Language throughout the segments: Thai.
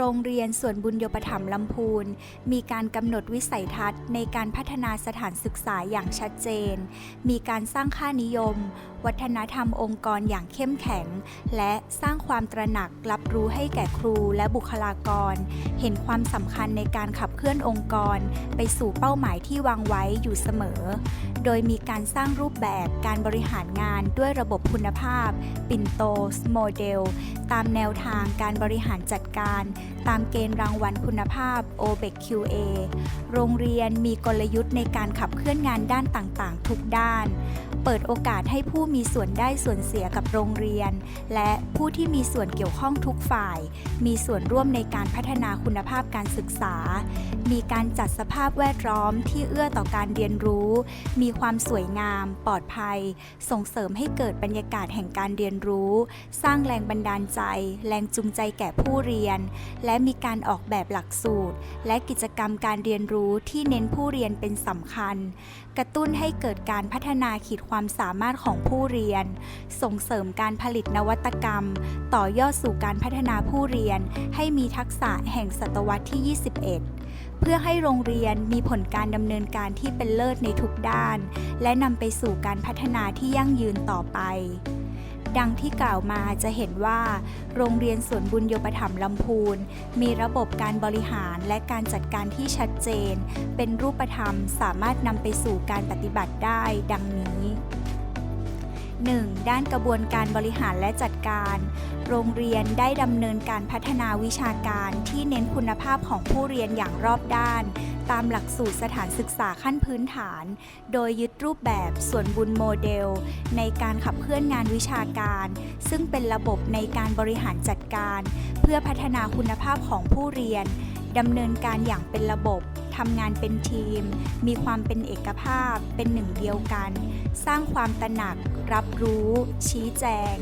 โรงเรียนส่วนบุญโยปถัมภ์ลำพูน มีการกำหนดวิสัยทัศน์ในการพัฒนาสถานศึกษาอย่างชัดเจน มีการสร้างค่านิยม วัฒนธรรมองค์กรอย่างเข้มแข็ง และสร้างความตระหนักรับรู้ให้แก่ครูและบุคลากร เห็นความสำคัญในการขับเคลื่อนองค์กร ไปสู่เป้าหมายที่วางไว้อยู่เสมอโดยมีการสร้างรูปแบบการบริหารงานด้วยระบบคุณภาพ ปิ่นโตสโมเดล ตามแนวทางการบริหารจัดการ ตามเกณฑ์รางวัลคุณภาพ o b e c QA โรงเรียนมีกลยุทธ์ในการขับเคลื่อนงานด้านต่างๆ ทุกด้าน เปิดโอกาสให้ผู้มีส่วนได้ส่วนเสียกับโรงเรียน และผู้ที่มีส่วนเกี่ยวข้องทุกฝ่าย มีส่วนร่วมในการพัฒนาคุณภาพการศึกษา มีการจัดสภาพแวดล้อมที่เอื้อต่อการเรียนรู้ มีความสวยงาม ปลอดภัย ส่งเสริมให้เกิดบรรยากาศแห่งการเรียนรู้ สร้างแรงบันดาลใจ แรงจูงใจแก่ผู้เรียน และมีการออกแบบหลักสูตร และกิจกรรมการเรียนรู้ที่เน้นผู้เรียนเป็นสำคัญ กระตุ้นให้เกิดการพัฒนาขีดความสามารถของผู้เรียน ส่งเสริมการผลิตนวัตกรรม ต่อยอดสู่การพัฒนาผู้เรียน ให้มีทักษะแห่งศตวรรษที่ 21 เพื่อให้โรงเรียนมีผลการดำเนินการที่เป็นเลิศในทุกด้าน และนำไปสู่การพัฒนาที่ยั่งยืนต่อไป ดังที่กล่าวมาจะเห็นว่า โรงเรียนสวนบุญโยปถัมลำพูน มีระบบการบริหารและการจัดการที่ชัดเจน เป็นรูปธรรมสามารถนำไปสู่การปฏิบัติได้ดังนี้ 1. ด้านกระบวนการบริหารและจัดการ โรงเรียนได้ดำเนินการพัฒนาวิชาการที่เน้นคุณภาพของผู้เรียนอย่างรอบด้าน ตามหลักสูตรสถานศึกษาขั้นพื้นฐาน โดยยึดรูปแบบส่วนบุญโมเดล ในการขับเคลื่อนงานวิชาการ ซึ่งเป็นระบบในการบริหารจัดการ เพื่อพัฒนาคุณภาพของผู้เรียนดำเนินการอย่างเป็นระบบทำงานเป็นทีม มีความเป็นเอกภาพ เป็นหนึ่งเดียวกัน สร้างความตระหนัก รับรู้ ชี้แจง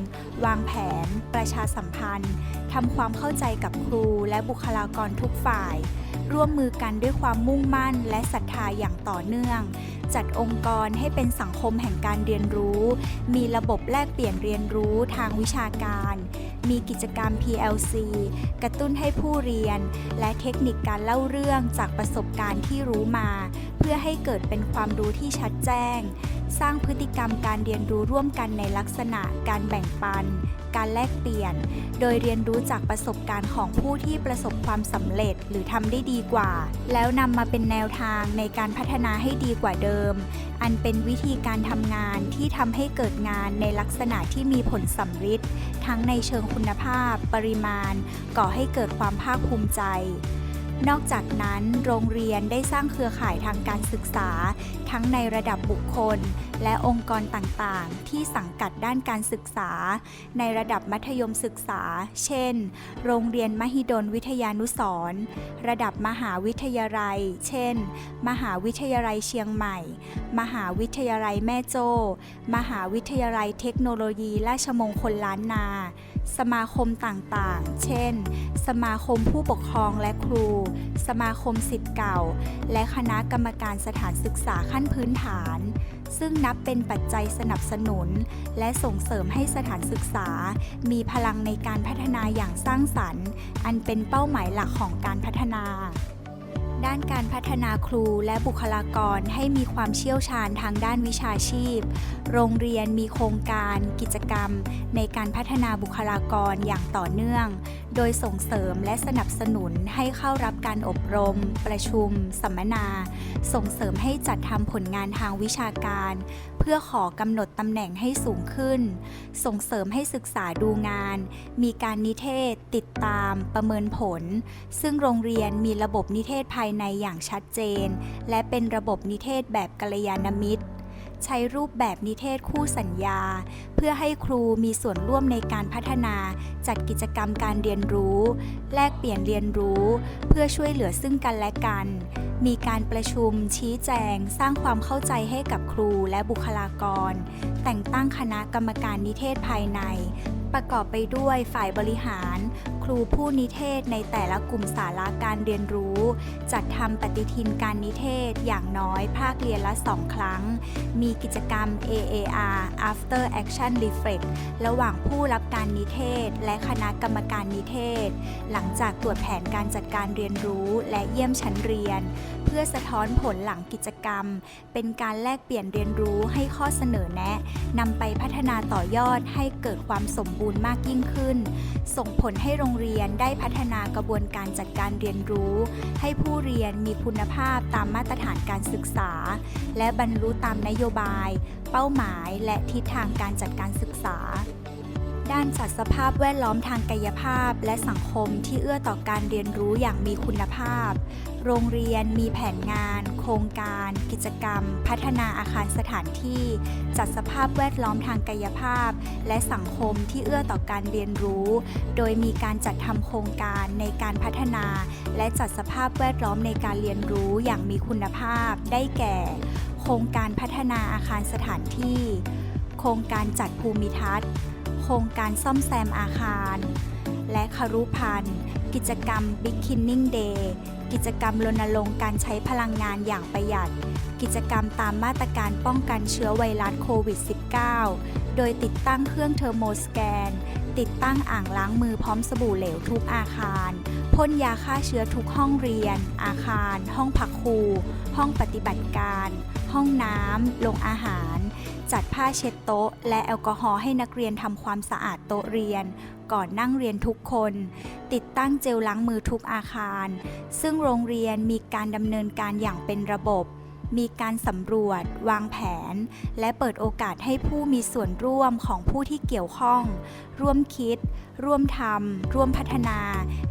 วางแผน ประชาสัมพันธ์ทำความเข้าใจกับครูและบุคลากรทุกฝ่าย ร่วมมือกันด้วยความมุ่งมั่นและศรัทธาอย่างต่อเนื่อง จัดองค์กรให้เป็นสังคมแห่งการเรียนรู้ มีระบบแลกเปลี่ยนเรียนรู้ทางวิชาการ มีกิจกรรม PLC กระตุ้นให้ผู้เรียน และเทคนิคการเล่าเรื่องจากประสบการณ์ที่รู้มา เพื่อให้เกิดเป็นความรู้ที่ชัดแจ้ง สร้างพฤติกรรมการเรียนรู้ร่วมกันในลักษณะการแบ่งปัน การแลกเปลี่ยน โดยเรียนรู้จากประสบการณ์ของผู้ที่ประสบความสำเร็จหรือทำได้ดีกว่า แล้วนำมาเป็นแนวทางในการพัฒนาให้ดีกว่าเดิม อันเป็นวิธีการทำงานที่ทำให้เกิดงานในลักษณะที่มีผลสำฤทธิ์ทั้งในเชิงคุณภาพ ปริมาณ ก่อให้เกิดความภาคภูมิใจ นอกจากนั้นโรงเรียนได้สร้างเครือข่ายทางการศึกษา ทั้งในระดับบุคคลและองค์กรต่างๆ ที่สังกัดด้านการศึกษา ในระดับมัธยมศึกษา เช่น โรงเรียนมหิดลวิทยานุสรณ์ระดับมหาวิทยาลัย เช่น มหาวิทยาลัยเชียงใหม่ มหาวิทยาลัยแม่โจ้ มหาวิทยาลัยเทคโนโลยีราชมงคลล้านนา สมาคมต่างๆ เช่น สมาคมผู้ปกครองและครู สมาคมสิทธิ์เก่า และคณะกรรมการสถานศึกษาขั้นพื้นฐาน ซึ่งนับเป็นปัจจัยสนับสนุน และส่งเสริมให้สถานศึกษา มีพลังในการพัฒนาอย่างสร้างสรรค์ อันเป็นเป้าหมายหลักของการพัฒนาด้านการพัฒนาครูและบุคลากรให้มีความเชี่ยวชาญทางด้านวิชาชีพ โรงเรียนมีโครงการ กิจกรรม ในการพัฒนาบุคลากรอย่างต่อเนื่อง โดยส่งเสริมและสนับสนุนให้เข้ารับการอบรม ประชุม สัมมนา ส่งเสริมให้จัดทำผลงานทางวิชาการ เพื่อขอกำหนดตำแหน่งให้สูงขึ้น ส่งเสริมให้ศึกษาดูงาน มีการนิเทศ ติดตาม ประเมินผล ซึ่งโรงเรียนมีระบบนิเทศภายในอย่างชัดเจน และเป็นระบบนิเทศแบบกัลยาณมิตร ใช้รูปแบบนิเทศคู่สัญญา เพื่อให้ครูมีส่วนร่วมในการพัฒนา จัดกิจกรรมการเรียนรู้ แลกเปลี่ยนเรียนรู้ เพื่อช่วยเหลือซึ่งกันและกัน มีการประชุม ชี้แจง สร้างความเข้าใจให้กับครูและบุคลากร แต่งตั้งคณะกรรมการนิเทศภายใน ประกอบไปด้วยฝ่ายบริหาร ครูผู้นิเทศในแต่ละกลุ่มสาระการเรียนรู้ จัดทำปฏิทินการนิเทศอย่างน้อยภาคเรียนละ 2 ครั้ง มีกิจกรรม AAR After Action Reflect ระหว่างผู้รับการนิเทศ และคณะกรรมการนิเทศ หลังจากตรวจแผนการจัดการเรียนรู้และเยี่ยมชั้นเรียน เพื่อสะท้อนผลหลังกิจกรรม เป็นการแลกเปลี่ยนเรียนรู้ให้ข้อเสนอแนะนำไปพัฒนาต่อยอดให้เกิดความสมบูรณ์มากยิ่งขึ้น ส่งผลให้โรงเรียนได้พัฒนากระบวนการจัดการเรียนรู้ ให้ผู้เรียนมีคุณภาพตามมาตรฐานการศึกษา และบรรลุตามนโยบาย เป้าหมาย และทิศทางการจัดการศึกษา ด้านจัดสภาพแวดล้อมทางกายภาพ และสังคมที่เอื้อต่อการเรียนรู้อย่างมีคุณภาพ โรงเรียนมีแผนงาน โครงการ กิจกรรม พัฒนาอาคารสถานที่ จัดสภาพแวดล้อมทางกายภาพ และสังคมที่เอื้อต่อการเรียนรู้ โดยมีการจัดทำโครงการในการพัฒนา และจัดสภาพแวดล้อมในการเรียนรู้อย่างมีคุณภาพ ได้แก่ โครงการพัฒนาอาคารสถานที่ โครงการจัดภูมิทัศน์ ครงการซ่อมแซมอาคาร และคารุพันธ์กิจกรรม Beginning Day กิจกรรมรณรงค์การใช้พลังงานอย่างประหยัด กิจกรรมตามมาตรการป้องกันเชื้อไวรัสโควิด -19 โดยติดตั้งเครื่องเทอร์โมสแกน ติดตั้งอ่างล้างมือพร้อมสบู่เหลวทุกอาคารพ่นยาฆ่าเชื้อทุกห้องเรียน อาคาร ห้องพักครู ห้องปฏิบัติการ ห้องน้ำโรงอาหาร จัดผ้าเช็ดโต๊ะ และแอลกอฮอล์ให้นักเรียนทำความสะอาดโต๊ะเรียน ก่อนนั่งเรียนทุกคน ติดตั้งเจลล้างมือทุกอาคาร ซึ่งโรงเรียนมีการดำเนินการอย่างเป็นระบบ มีการสำรวจ วางแผน และเปิดโอกาสให้ผู้มีส่วนร่วมของผู้ที่เกี่ยวข้อง ร่วมคิด ร่วมทำร่วมพัฒนา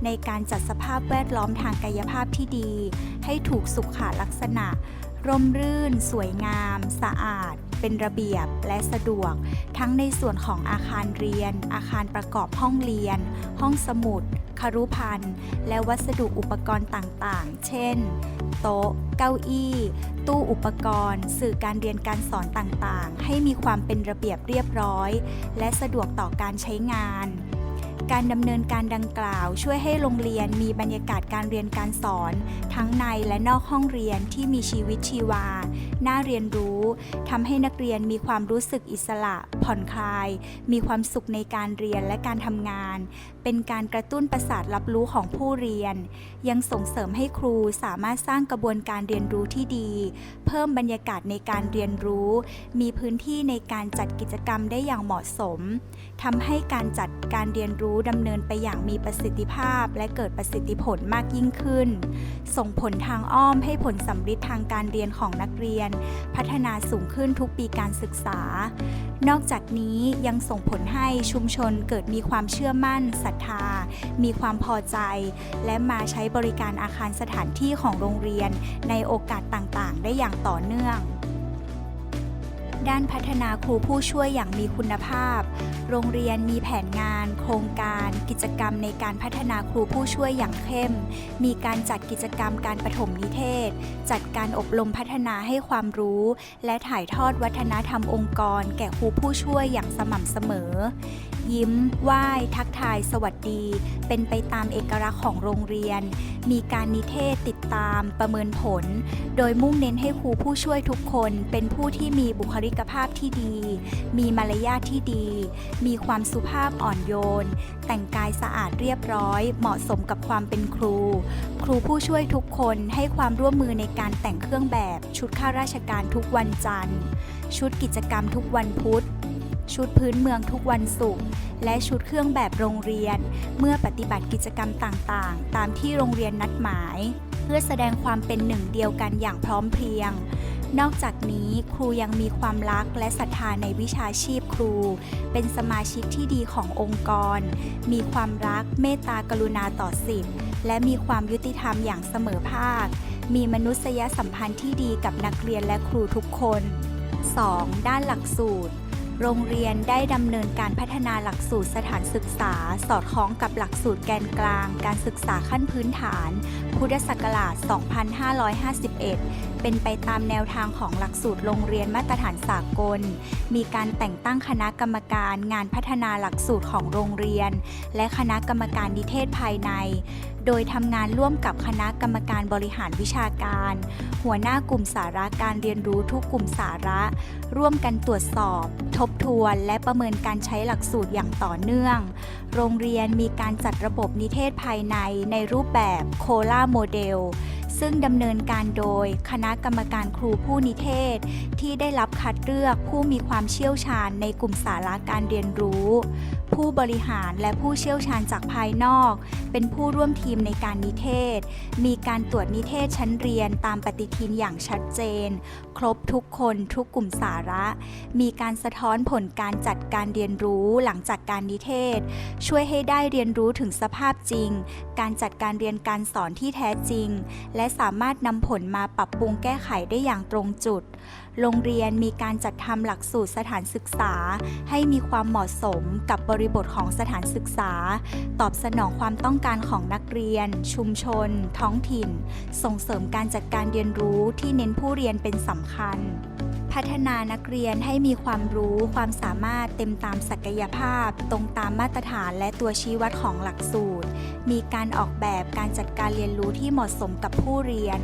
ในการจัดสภาพแวดล้อมทางกายภาพที่ดี ให้ถูกสุขลักษณะ ร่มรื่น สวยงาม สะอาด เป็นระเบียบและสะดวก ทั้งในส่วนของอาคารเรียน อาคารประกอบห้องเรียน ห้องสมุดคารุพันธ์และวัสดุอุปกรณ์ต่างๆ เช่น โต๊ะ เก้าอี้ ตู้อุปกรณ์ สื่อการเรียนการสอนต่างๆ ให้มีความเป็นระเบียบเรียบร้อย และสะดวกต่อการใช้งาน การดำเนินการดังกล่าว ช่วยให้โรงเรียนมีบรรยากาศการเรียนการสอน ทั้งในและนอกห้องเรียนที่มีชีวิตชีวา น่าเรียนรู้ทำให้นักเรียนมีความรู้สึกอิสระ ผ่อนคลาย มีความสุขในการเรียนและการทำงาน เป็นการกระตุ้นประสาทรับรู้ของผู้เรียน ยังส่งเสริมให้ครูสามารถสร้างกระบวนการเรียนรู้ที่ดี เพิ่มบรรยากาศในการเรียนรู้ มีพื้นที่ในการจัดกิจกรรมได้อย่างเหมาะสมทำให้การจัดการเรียนรู้ดำเนินไปอย่างมีประสิทธิภาพ และเกิดประสิทธิผลมากยิ่งขึ้น ส่งผลทางอ้อมให้ผลสำลิดทางการเรียนของนักเรียน พัฒนาสูงขึ้นทุกปีการศึกษา นอกจากนี้ยังส่งผลให้ชุมชนเกิดมีความเชื่อมั่นศรัทธา มีความพอใจ และมาใช้บริการอาคารสถานที่ของโรงเรียน ในโอกาสต่างๆ ได้อย่างต่อเนื่อง ด้านพัฒนาครูผู้ช่วยอย่างมีคุณภาพ โรงเรียนมีแผนงาน โครงการ กิจกรรมในการพัฒนาครูผู้ช่วยอย่างเข้ม มีการจัดกิจกรรมการปฐมนิเทศ จัดการอบรมพัฒนาให้ความรู้ และถ่ายทอดวัฒนธรรมองค์กร แก่ครูผู้ช่วยอย่างสม่ำเสมอ ยิ้ม ไหว้ ทักทาย สวัสดี เป็นไปตามเอกลักษณ์ของโรงเรียน มีการนิเทศติดตามประเมินผล โดยมุ่งเน้นให้ครูผู้ช่วยทุกคน เป็นผู้ที่มีบุคลิกภาพที่ดี มีมารยาทที่ดี มีความสุภาพอ่อนโยน แต่งกายสะอาดเรียบร้อย เหมาะสมกับความเป็นครู ครูผู้ช่วยทุกคนให้ความร่วมมือในการแต่งเครื่องแบบ ชุดข้าราชการทุกวันจันทร์ ชุดกิจกรรมทุกวันพุธ ชุดพื้นเมืองทุกวันศุกร์และชุดเครื่องแบบโรงเรียน เมื่อปฏิบัติกิจกรรมต่างๆ ตามที่โรงเรียนนัดหมาย เพื่อแสดงความเป็นหนึ่งเดียวกันอย่างพร้อมเพรียง นอกจากนี้ครูยังมีความรักและศรัทธาในวิชาชีพครู เป็นสมาชิกที่ดีขององค์กร มีความรักเมตตากรุณาต่อสิทธิ์และมีความยุติธรรมอย่างเสมอภาค มีมนุษยสัมพันธ์ที่ดีกับนักเรียนและครูทุกคน 2. ด้านหลักสูตร โรงเรียนได้ดำเนินการพัฒนาหลักสูตรสถานศึกษา สอดคล้องกับหลักสูตรแกนกลาง การศึกษาขั้นพื้นฐาน พุทธศักราช 2551 เป็นไปตามแนวทางของหลักสูตรโรงเรียนมาตรฐานสากล มีการแต่งตั้งคณะกรรมการงานพัฒนาหลักสูตรของโรงเรียน และคณะกรรมการนิเทศภายใน โดยทำงานร่วมกับคณะกรรมการบริหารวิชาการ หัวหน้ากลุ่มสาระการเรียนรู้ทุกกลุ่มสาระ ร่วมกันตรวจสอบ ทบทวน และประเมินการใช้หลักสูตรอย่างต่อเนื่อง โรงเรียนมีการจัดระบบนิเทศภายในในรูปแบบโคล่าโมเดล ซึ่งดำเนินการโดยคณะกรรมการครูผู้นิเทศ ที่ได้รับคัดเลือกผู้มีความเชี่ยวชาญในกลุ่มสาระการเรียนรู้ ผู้บริหารและผู้เชี่ยวชาญจากภายนอก เป็นผู้ร่วมทีมในการนิเทศ มีการตรวจนิเทศชั้นเรียนตามปฏิทินอย่างชัดเจน ครบทุกคนทุกกลุ่มสาระ มีการสะท้อนผลการจัดการเรียนรู้หลังจากการนิเทศ ช่วยให้ได้เรียนรู้ถึงสภาพจริง การจัดการเรียนการสอนที่แท้จริง และสามารถนำผลมาปรับปรุงแก้ไขได้อย่างตรงจุด โรงเรียนมีการจัดทำหลักสูตรสถานศึกษา ให้มีความเหมาะสมกับบริบทของสถานศึกษา ตอบสนองความต้องการของนักเรียน ชุมชน ท้องถิ่น ส่งเสริมการจัดการเรียนรู้ที่เน้นผู้เรียนเป็นสำคัญ พัฒนานักเรียนให้มีความรู้ความสามารถเต็มตามศักยภาพ ตรงตามมาตรฐานและตัวชี้วัดของหลักสูตร มีการออกแบบการจัดการเรียนรู้ที่เหมาะสมกับผู้เรียน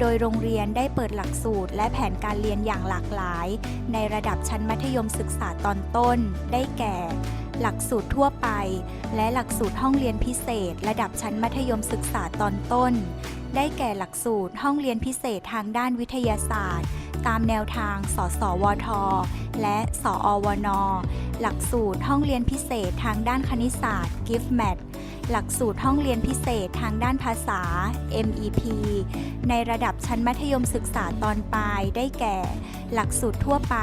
โดยโรงเรียนได้เปิดหลักสูตร และแผนการเรียนอย่างหลากหลาย ในระดับชั้นมัธยมศึกษาตอนต้น ได้แก่ หลักสูตรทั่วไป และหลักสูตรห้องเรียนพิเศษ ระดับชั้นมัธยมศึกษาตอนต้น ได้แก่หลักสูตรห้องเรียนพิเศษทางด้านวิทยาศาสตร์ ตามแนวทาง สสวท และสอวน หลักสูตรห้องเรียนพิเศษทางด้านคณิตศาสตร์ GIFMAT หลักสูตรห้องเรียนพิเศษทางด้านภาษา MEP ในระดับชั้นมัธยมศึกษาตอนปลายได้แก่ หลักสูตรทั่วไป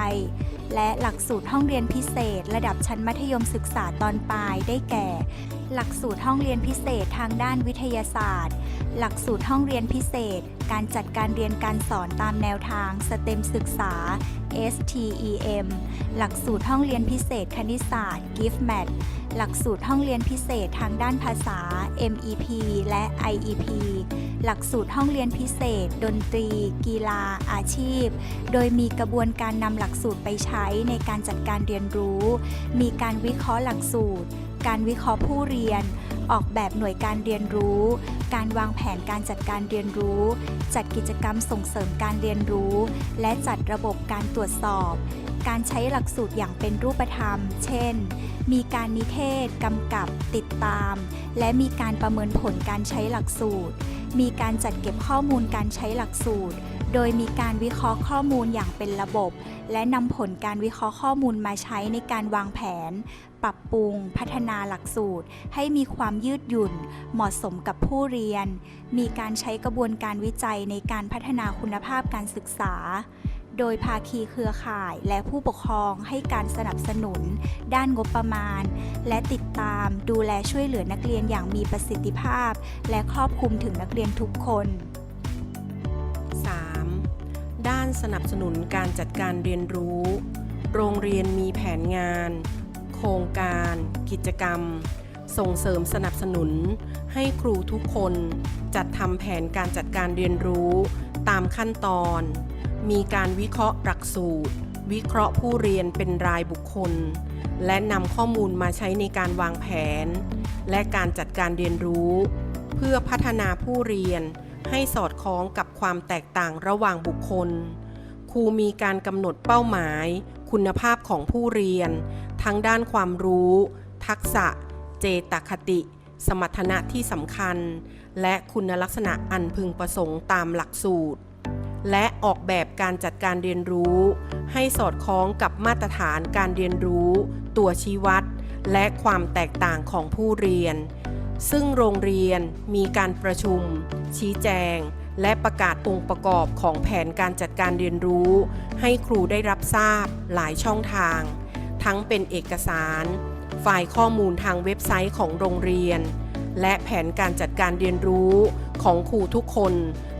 และหลักสูตรห้องเรียนพิเศษ ระดับชั้นมัธยมศึกษาตอนปลายได้แก่ หลักสูตรห้องเรียนพิเศษทางด้านวิทยาศาสตร์ หลักสูตรห้องเรียนพิเศษ การจัดการเรียนการสอนตามแนวทางสเต็มศึกษา STEM หลักสูตรห้องเรียนพิเศษคณิตศาสตร์ Gift Math หลักสูตรห้องเรียนพิเศษทางด้านภาษา MEP และ IEP หลักสูตรห้องเรียนพิเศษ ดนตรี กีฬา อาชีพ โดยมีกระบวนการนำหลักสูตรไปใช้ในการจัดการเรียนรู้ มีการวิเคราะห์หลักสูตร การวิเคราะห์ผู้เรียน ออกแบบหน่วยการเรียนรู้ การวางแผนการจัดการเรียนรู้ จัดกิจกรรมส่งเสริมการเรียนรู้ และจัดระบบการตรวจสอบ การใช้หลักสูตรอย่างเป็นรูปธรรม เช่น มีการนิเทศ กำกับ ติดตาม และมีการประเมินผลการใช้หลักสูตร มีการจัดเก็บข้อมูลการใช้หลักสูตร โดยมีการวิเคราะห์ข้อมูลอย่างเป็นระบบ และนำผลการวิเคราะห์ข้อมูลมาใช้ในการวางแผน ปรับปรุง พัฒนาหลักสูตร ให้มีความยืดหยุ่น เหมาะสมกับผู้เรียน มีการใช้กระบวนการวิจัยในการพัฒนาคุณภาพการศึกษา โดยภาคีเครือข่ายและผู้ปกครองให้การสนับสนุน ด้านงบประมาณ และติดตามดูแลช่วยเหลือนักเรียนอย่างมีประสิทธิภาพ และครอบคลุมถึงนักเรียนทุกคน 3. ด้านสนับสนุนการจัดการเรียนรู้ โรงเรียนมีแผนงาน โครงการ กิจกรรม ส่งเสริมสนับสนุน ให้ครูทุกคนจัดทำแผนการจัดการเรียนรู้ตามขั้นตอน มีการวิเคราะห์หลักสูตร วิเคราะห์ผู้เรียนเป็นรายบุคคล และนำข้อมูลมาใช้ในการวางแผน และการจัดการเรียนรู้ เพื่อพัฒนาผู้เรียนให้สอดคล้องกับ ความแตกต่างระหว่างบุคคล ครูมีการกำหนดเป้าหมาย คุณภาพของผู้เรียน ทั้งด้านความรู้ ทักษะ เจตคติ สมรรถนะที่สำคัญ และคุณลักษณะอันพึงประสงค์ตามหลักสูตร และออกแบบการจัดการเรียนรู้ ให้สอดคล้องกับมาตรฐานการเรียนรู้ ตัวชี้วัด และความแตกต่างของผู้เรียนซึ่งโรงเรียนมีการประชุม ชี้แจง และประกาศองค์ประกอบของแผนการจัดการเรียนรู้ ให้ครูได้รับทราบหลายช่องทาง ทั้งเป็นเอกสาร ไฟล์ข้อมูลทางเว็บไซต์ของโรงเรียน และแผนการจัดการเรียนรู้ของครูทุกคน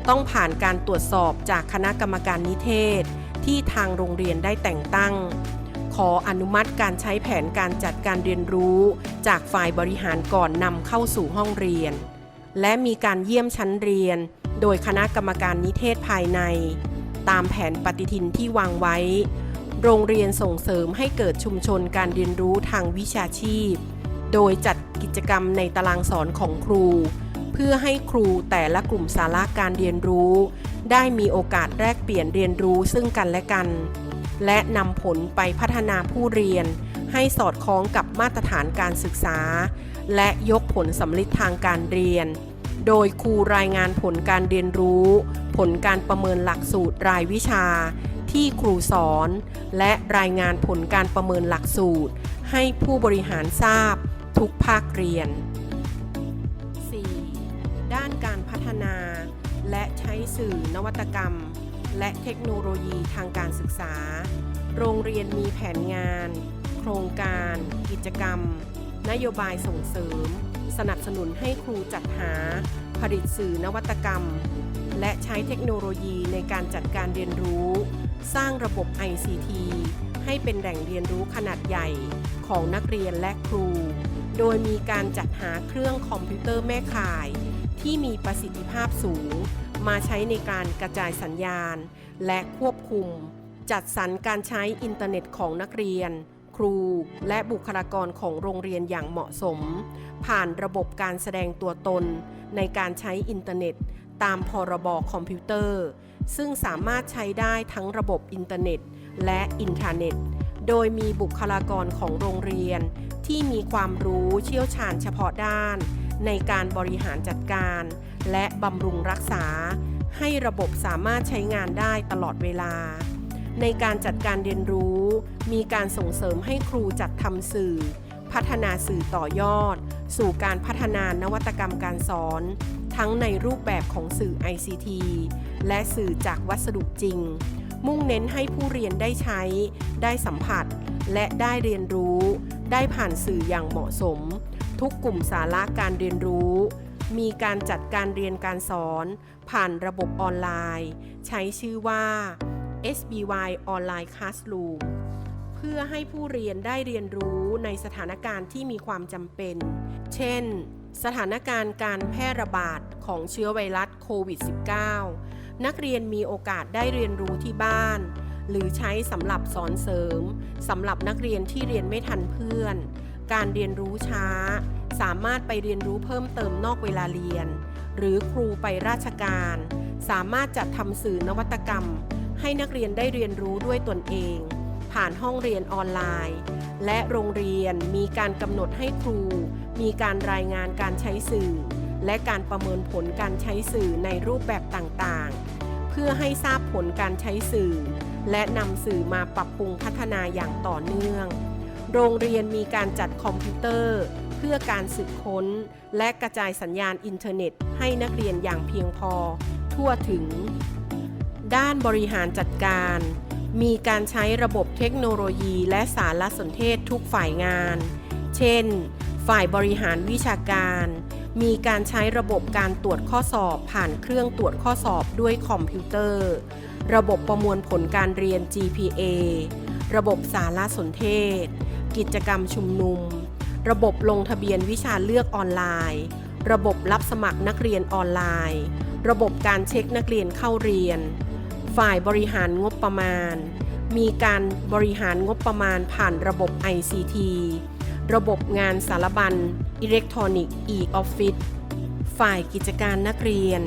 ต้องผ่านการตรวจสอบจากคณะกรรมการนิเทศ ที่ทางโรงเรียนได้แต่งตั้ง ขออนุมัติการใช้แผนการจัดการเรียนรู้ จากฝ่ายบริหารก่อนนำเข้าสู่ห้องเรียน และมีการเยี่ยมชั้นเรียน โดยคณะกรรมการนิเทศภายใน ตามแผนปฏิทินที่วางไว้ โรงเรียนส่งเสริมให้เกิดชุมชนการเรียนรู้ทางวิชาชีพ โดยจัดกิจกรรมในตารางสอนของครู เพื่อให้ครูแต่ละกลุ่มสาระการเรียนรู้ ได้มีโอกาสแลกเปลี่ยนเรียนรู้ซึ่งกันและกัน และนำผลไปพัฒนาผู้เรียน ให้สอดคล้องกับมาตรฐานการศึกษา และยกผลสำลิดทางการเรียน โดยครูรายงานผลการเรียนรู้ ผลการประเมินหลักสูตรรายวิชา ที่ครูสอน และรายงานผลการประเมินหลักสูตร ให้ผู้บริหารทราบ ทุกภาคเรียน 4. ด้านการพัฒนา และใช้สื่อนวัตกรรม และเทคโนโลยีทางการศึกษา โรงเรียนมีแผนงาน โครงการ กิจกรรม นโยบายส่งเสริม สนับสนุนให้ครูจัดหา ผลิตสื่อนวัตกรรม และใช้เทคโนโลยีในการจัดการเรียนรู้ สร้างระบบ ICT ให้เป็นแหล่งเรียนรู้ขนาดใหญ่ของนักเรียนและครู โดยมีการจัดหาเครื่องคอมพิวเตอร์แม่ข่าย ที่มีประสิทธิภาพสูง มาใช้ในการกระจายสัญญาณ และควบคุม จัดสรรการใช้อินเทอร์เน็ตของนักเรียน ครู และบุคลากรของโรงเรียนอย่างเหมาะสม ผ่านระบบการแสดงตัวตน ในการใช้อินเทอร์เน็ต ตามพรบคอมพิวเตอร์ ซึ่งสามารถใช้ได้ทั้งระบบอินเทอร์เน็ต และอินทราเน็ต โดยมีบุคลากรของโรงเรียน ที่มีความรู้เชี่ยวชาญเฉพาะด้าน ในการบริหารจัดการ และบำรุงรักษา ให้ระบบสามารถใช้งานได้ตลอดเวลา ในการจัดการเรียนรู้ มีการส่งเสริมให้ครูจัดทำสื่อ พัฒนาสื่อต่อยอด สู่การพัฒนานวัตกรรมการสอน ทั้งในรูปแบบของสื่อ ICT และสื่อจากวัสดุจริง มุ่งเน้นให้ผู้เรียนได้ใช้ ได้สัมผัส และได้เรียนรู้ ได้ผ่านสื่ออย่างเหมาะสม ทุกกลุ่มสาระการเรียนรู้มีการจัดการเรียนการสอน ผ่านระบบออนไลน์ ใช้ชื่อว่า SBY Online Classroom เพื่อให้ผู้เรียนได้เรียนรู้ในสถานการณ์ที่มีความจำเป็น เช่น สถานการณ์การแพร่ระบาดของเชื้อไวรัสโควิด -19 นักเรียนมีโอกาสได้เรียนรู้ที่บ้าน หรือใช้สำหรับสอนเสริมสำหรับนักเรียนที่เรียนไม่ทันเพื่อน การเรียนรู้ช้า สามารถไปเรียนรู้เพิ่มเติมนอกเวลาเรียน หรือครูไปราชการ สามารถจัดทำสื่อนวัตกรรม ให้นักเรียนได้เรียนรู้ด้วยตนเอง ผ่านห้องเรียนออนไลน์ และโรงเรียนมีการกำหนดให้ครู มีการรายงานการใช้สื่อ และการประเมินผลการใช้สื่อในรูปแบบต่างๆ เพื่อให้ทราบผลการใช้สื่อ และนำสื่อมาปรับปรุงพัฒนาอย่างต่อเนื่อง โรงเรียนมีการจัดคอมพิวเตอร์ เพื่อการสืบค้น และกระจายสัญญาณอินเทอร์เน็ต ให้นักเรียนอย่างเพียงพอ ทั่วถึง ด้านบริหารจัดการ มีการใช้ระบบเทคโนโลยีและสารสนเทศทุกฝ่ายงาน เช่น ฝ่ายบริหารวิชาการ มีการใช้ระบบการตรวจข้อสอบผ่านเครื่องตรวจข้อสอบด้วยคอมพิวเตอร์ ระบบประมวลผลการเรียน GPA ระบบสารสนเทศ กิจกรรมชุมนุม ระบบลงทะเบียนวิชาเลือกออนไลน์ ระบบรับสมัครนักเรียนออนไลน์ ระบบการเช็คนักเรียนเข้าเรียน ฝ่ายบริหารงบประมาณ มีการบริหารงบประมาณผ่านระบบ ICT ระบบงานสารบัญอิเล็กทรอนิกส์ e-office ฝ่ายกิจการนักเรียน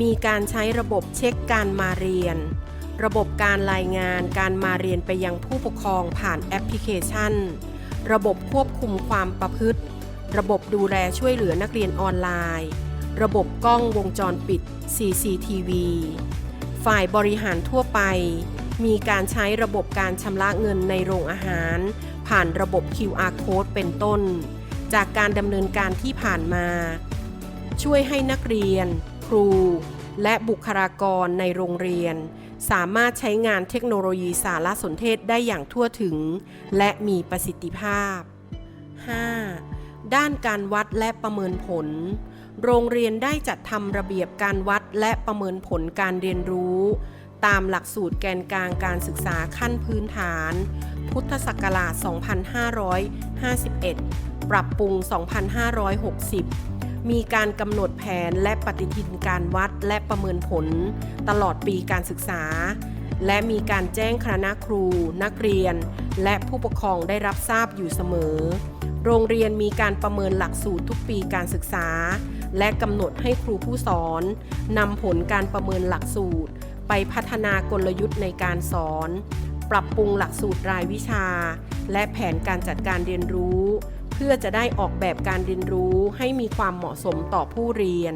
มีการใช้ระบบเช็คการมาเรียน ระบบการรายงานการมาเรียนไปยังผู้ปกครองผ่านแอปพลิเคชัน ระบบควบคุมความประพฤติ ระบบดูแลช่วยเหลือนักเรียนออนไลน์ ระบบกล้องวงจรปิด CCTV ฝ่ายบริหารทั่วไป มีการใช้ระบบการชำระเงินในโรงอาหาร ผ่านระบบ QR code เป็นต้น จากการดำเนินการที่ผ่านมา ช่วยให้นักเรียน ครู และบุคลากรในโรงเรียน สามารถใช้งานเทคโนโลยีสารสนเทศได้อย่างทั่วถึง และมีประสิทธิภาพ 5. ด้านการวัดและประเมินผล โรงเรียนได้จัดทำระเบียบการวัด และประเมินผลการเรียนรู้ ตามหลักสูตรแกนกลางการศึกษาขั้นพื้นฐาน พุทธศักราช 2551 ปรับปรุง 2560 มีการกำหนดแผนและปฏิทินการวัดและประเมินผล ตลอดปีการศึกษา และมีการแจ้งคณะครู นักเรียน และผู้ปกครองได้รับทราบอยู่เสมอ โรงเรียนมีการประเมินหลักสูตรทุกปีการศึกษา และกำหนดให้ครูผู้สอนนำผลการประเมินหลักสูตร ไปพัฒนากลยุทธ์ในการสอน ปรับปรุงหลักสูตรรายวิชา และแผนการจัดการเรียนรู้ เพื่อจะได้ออกแบบการเรียนรู้ให้มีความเหมาะสมต่อผู้เรียน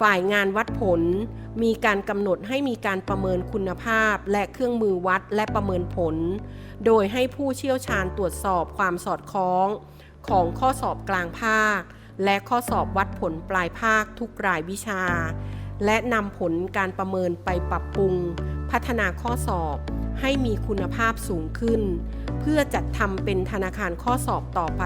ฝ่ายงานวัดผล มีการกำหนดให้มีการประเมินคุณภาพและเครื่องมือวัดและประเมินผล โดยให้ผู้เชี่ยวชาญตรวจสอบความสอดคล้อง ของข้อสอบกลางภาค และข้อสอบวัดผลปลายภาคทุกรายวิชา และนำผลการประเมินไปปรับปรุง พัฒนาข้อสอบให้มีคุณภาพสูงขึ้น เพื่อจัดทำเป็นธนาคารข้อสอบต่อไป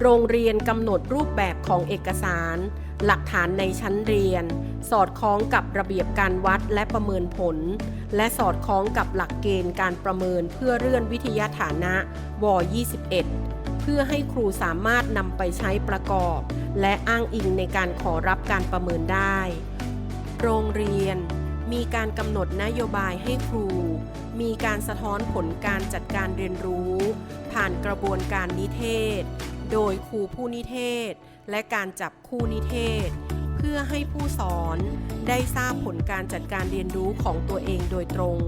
โรงเรียนกำหนดรูปแบบของเอกสาร หลักฐานในชั้นเรียน สอดคล้องกับระเบียบการวัดและประเมินผล และสอดคล้องกับหลักเกณฑ์การประเมินเพื่อเลื่อนวิทยาฐานะว 21 เพื่อให้ครูสามารถนำไปใช้ประกอบ และอ้างอิงในการขอรับการประเมินได้ โรงเรียน มีการกำหนดนโยบายให้ครู มีการสะท้อนผลการจัดการเรียนรู้ ผ่านกระบวนการนิเทศ โดยครูผู้นิเทศ และการจับคู่นิเทศ เพื่อให้ผู้สอนได้ทราบผลการจัดการเรียนรู้ของตัวเองโดยตรง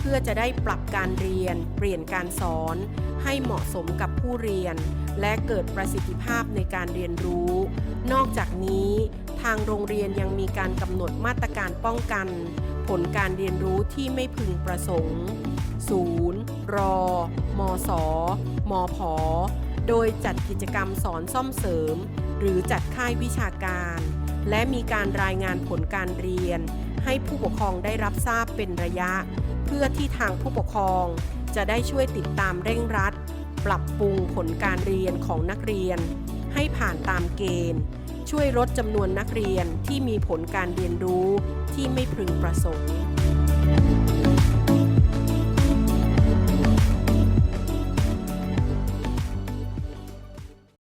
เพื่อจะได้ปรับการเรียน เปลี่ยนการสอน ให้เหมาะสมกับผู้เรียน และเกิดประสิทธิภาพในการเรียนรู้ นอกจากนี้ทางโรงเรียนยังมีการกำหนดมาตรการป้องกัน ผลการเรียนรู้ที่ไม่พึงประสงค์ ศูนย์ รอ มสมผโดยจัดกิจกรรมสอนซ่อมเสริม หรือจัดค่ายวิชาการ และมีการรายงานผลการเรียน ให้ผู้ปกครองได้รับทราบเป็นระยะ พื่อที่ทางผู้ปกครอง จะได้ช่วยติดตามเร่งรัด ปรับปรุงผลการเรียนของนักเรียน ให้ผ่านตามเกณฑ์ ช่วยลดจำนวนนักเรียนที่มีผลการเรียนรู้ที่ไม่พึงประสงค์